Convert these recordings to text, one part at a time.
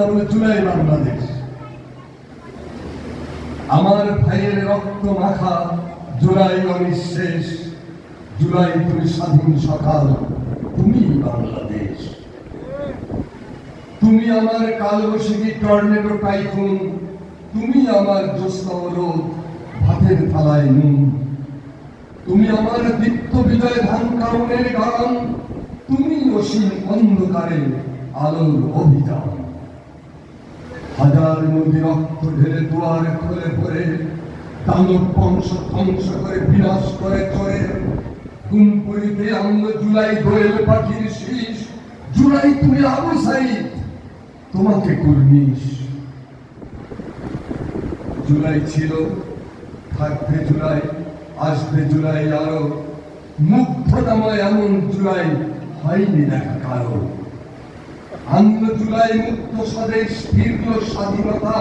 না বলে জুলাই বাংলাদেশ। আমার ভাইয়ের রক্ত মাখা জুলাই অনিঃশেষ জুলাই তুমি স্বাধীন সকাল, তুমি বাংলাদেশ। তুমি আমার কালবৈশাখী টর্নেডো টাইফুন, তুমি আমার ভাতের থালায় নুন। তুমি আমার দীপ্ত বিজয় ধান কারণের গান, তুমি অসীম অন্ধকারে আলোর অভিযান। হাজার নদী রক্ত ঢেলে দুয়ার খুলে পড়ে দানব বংশ ধ্বংস করে, বিনাশ করে চড়ে কুমপুরিতে অঙ্গ জুলাই দোয়েল পাখির শীষ। জুলাই তুমি আবু তোমাকে কুর্নিশ জুলাই ছিল, থাকবে জুলাই, আসবে জুলাই আরও মুগ্ধতাময় এমন জুলাই হয়নি দেখা কারও জুলাই মুক্ত স্বদেশ স্বাধীনতা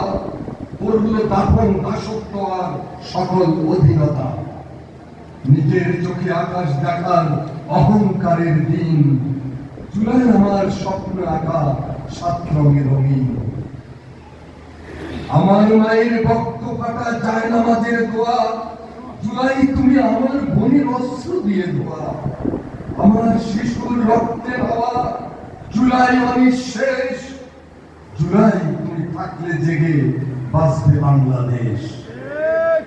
দাপন দাসত্ব আর সকল অধীনতা। নিজের চোখে আকাশ দেখার অহংকারের দিন। জুলাই আমার স্বপ্ন আঁকা সাত রঙে রঙিন। আমার মায়ের বক্ত কাটা যায় নামাজের দোয়া। জুলাই তুমি আমার বোনের অস্ত্র দিয়ে দোয়া। আমার শিশুর রক্তের জুলাই অনিঃশেষ জুলাই তুমি থাকলে জেগে বাঁচবে বাংলাদেশ।